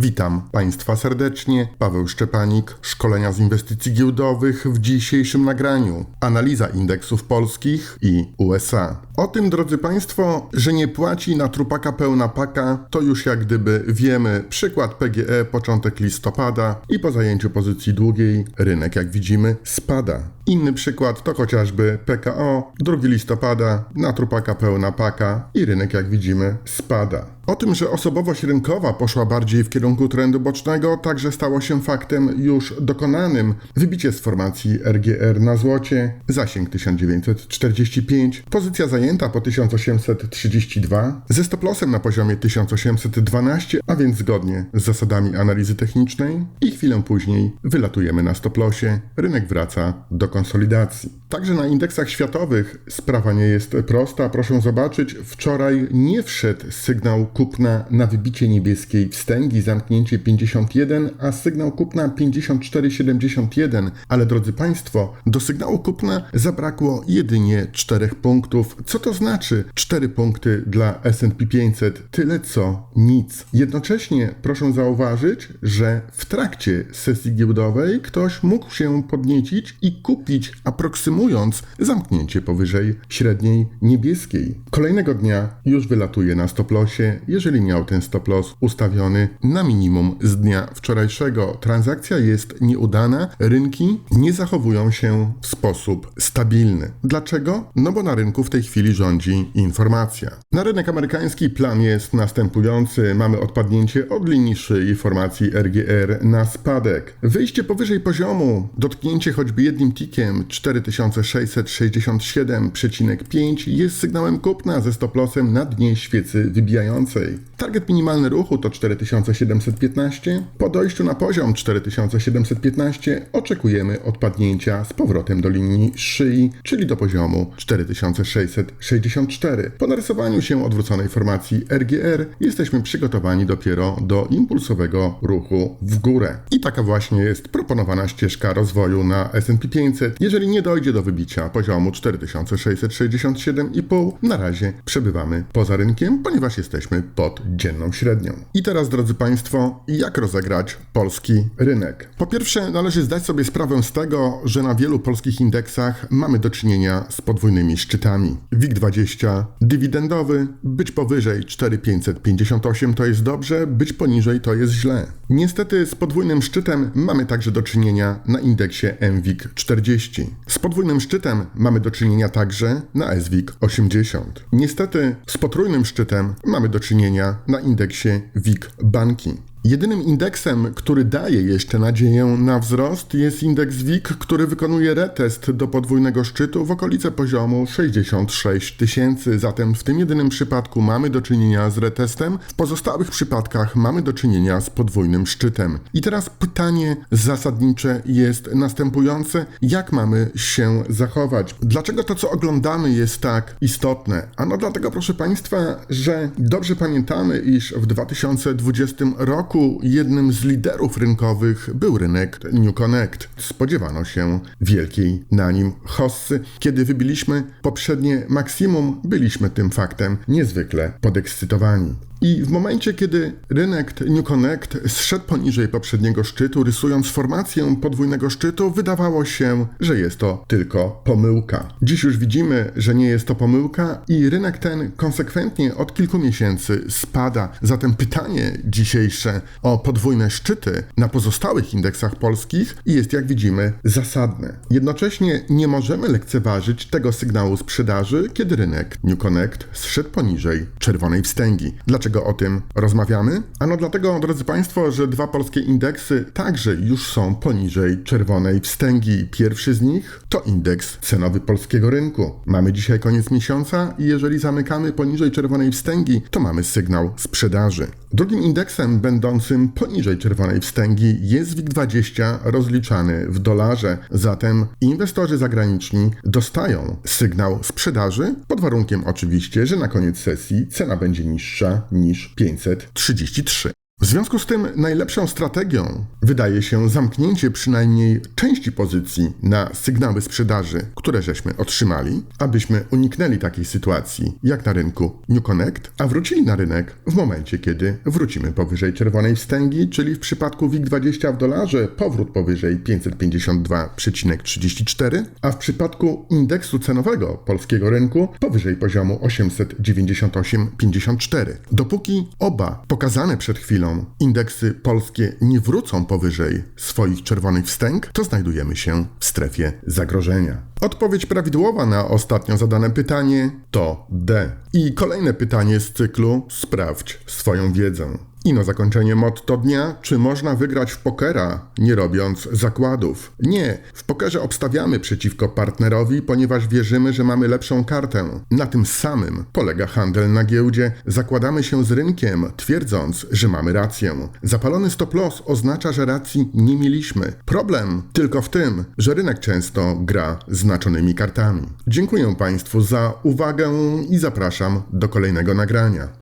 Witam Państwa serdecznie. Paweł Szczepanik, szkolenia z inwestycji giełdowych w dzisiejszym nagraniu. Analiza indeksów polskich i USA. O tym, drodzy Państwo, że nie płaci na trupaka pełna paka, to już jak gdyby wiemy. Przykład PGE, początek listopada i po zajęciu pozycji długiej rynek, jak widzimy, spada. Inny przykład to chociażby PKO, 2 listopada, na trupaka pełna paka i rynek, jak widzimy, spada. O tym, że osobowość rynkowa poszła bardziej w kierunku trendu bocznego, także stało się faktem już dokonanym. Wybicie z formacji RGR na złocie, zasięg 1945, pozycja zajęta po 1832, ze stoplosem na poziomie 1812, a więc zgodnie z zasadami analizy technicznej i chwilę później wylatujemy na stoplosie, rynek wraca do konsolidacji. Także na indeksach światowych sprawa nie jest prosta. Proszę zobaczyć, wczoraj nie wszedł sygnał kupna na wybicie niebieskiej wstęgi, zamknięcie 51, a sygnał kupna 54,71. Ale drodzy Państwo, do sygnału kupna zabrakło jedynie 4 punktów. Co to znaczy 4 punkty dla S&P 500? Tyle co nic. Jednocześnie proszę zauważyć, że w trakcie sesji giełdowej ktoś mógł się podniecić i kupić, aproksymując zamknięcie powyżej średniej niebieskiej. Kolejnego dnia już wylatuje na stoplosie, jeżeli miał ten stoploss ustawiony na minimum z dnia wczorajszego. Transakcja jest nieudana, rynki nie zachowują się w sposób stabilny. Dlaczego? No bo na rynku w tej chwili rządzi informacja. Na rynek amerykański plan jest następujący. Mamy odpadnięcie od linii szyi formacji RGR na spadek. Wyjście powyżej poziomu, dotknięcie choćby jednym tikiem 4667,5 jest sygnałem kupna ze stoplosem na dnie świecy wybijającej. see. Target minimalny ruchu to 4715. Po dojściu na poziom 4715 oczekujemy odpadnięcia z powrotem do linii szyi, czyli do poziomu 4664. Po narysowaniu się odwróconej formacji RGR jesteśmy przygotowani dopiero do impulsowego ruchu w górę. I taka właśnie jest proponowana ścieżka rozwoju na S&P 500. Jeżeli nie dojdzie do wybicia poziomu 4667,5, na razie przebywamy poza rynkiem, ponieważ jesteśmy pod dzienną średnią. I teraz, drodzy Państwo, jak rozegrać polski rynek? Po pierwsze, należy zdać sobie sprawę z tego, że na wielu polskich indeksach mamy do czynienia z podwójnymi szczytami. WIG20 dywidendowy, być powyżej 4558 to jest dobrze, być poniżej to jest źle. Niestety z podwójnym szczytem mamy także do czynienia na indeksie MWIG 40. Z podwójnym szczytem mamy do czynienia także na SWIG 80. Niestety z potrójnym szczytem mamy do czynienia na indeksie WIG Banki. Jedynym indeksem, który daje jeszcze nadzieję na wzrost, jest indeks WIG, który wykonuje retest do podwójnego szczytu w okolice poziomu 66 tysięcy. Zatem w tym jedynym przypadku mamy do czynienia z retestem, w pozostałych przypadkach mamy do czynienia z podwójnym szczytem. I teraz pytanie zasadnicze jest następujące: jak mamy się zachować? Dlaczego to, co oglądamy, jest tak istotne? Ano dlatego, proszę Państwa, że dobrze pamiętamy, iż w 2020 roku jednym z liderów rynkowych był rynek New Connect. Spodziewano się wielkiej na nim hossy. Kiedy wybiliśmy poprzednie maksimum, byliśmy tym faktem niezwykle podekscytowani. I w momencie, kiedy rynek New Connect zszedł poniżej poprzedniego szczytu, rysując formację podwójnego szczytu, wydawało się, że jest to tylko pomyłka. Dziś już widzimy, że nie jest to pomyłka i rynek ten konsekwentnie od kilku miesięcy spada. Zatem pytanie dzisiejsze o podwójne szczyty na pozostałych indeksach polskich jest, jak widzimy, zasadne. Jednocześnie nie możemy lekceważyć tego sygnału sprzedaży, kiedy rynek New Connect zszedł poniżej czerwonej wstęgi. Dlaczego o tym rozmawiamy? Ano dlatego, drodzy Państwo, że dwa polskie indeksy także już są poniżej czerwonej wstęgi. Pierwszy z nich to indeks cenowy polskiego rynku. Mamy dzisiaj koniec miesiąca i jeżeli zamykamy poniżej czerwonej wstęgi, to mamy sygnał sprzedaży. Drugim indeksem będącym poniżej czerwonej wstęgi jest WIG20 rozliczany w dolarze. Zatem inwestorzy zagraniczni dostają sygnał sprzedaży pod warunkiem oczywiście, że na koniec sesji cena będzie niższa niż 533. W związku z tym najlepszą strategią wydaje się zamknięcie przynajmniej części pozycji na sygnały sprzedaży, które żeśmy otrzymali, abyśmy uniknęli takiej sytuacji jak na rynku New Connect, a wrócili na rynek w momencie, kiedy wrócimy powyżej czerwonej wstęgi, czyli w przypadku WIG20 w dolarze powrót powyżej 552,34, a w przypadku indeksu cenowego polskiego rynku powyżej poziomu 898,54. Dopóki oba pokazane przed chwilą indeksy polskie nie wrócą powyżej swoich czerwonych wstęg, to znajdujemy się w strefie zagrożenia. Odpowiedź prawidłowa na ostatnio zadane pytanie to D. I kolejne pytanie z cyklu Sprawdź swoją wiedzę. I na zakończenie motto dnia, czy można wygrać w pokera, nie robiąc zakładów? Nie, w pokerze obstawiamy przeciwko partnerowi, ponieważ wierzymy, że mamy lepszą kartę. Na tym samym polega handel na giełdzie. Zakładamy się z rynkiem, twierdząc, że mamy rację. Zapalony stop loss oznacza, że racji nie mieliśmy. Problem tylko w tym, że rynek często gra znaczonymi kartami. Dziękuję Państwu za uwagę i zapraszam do kolejnego nagrania.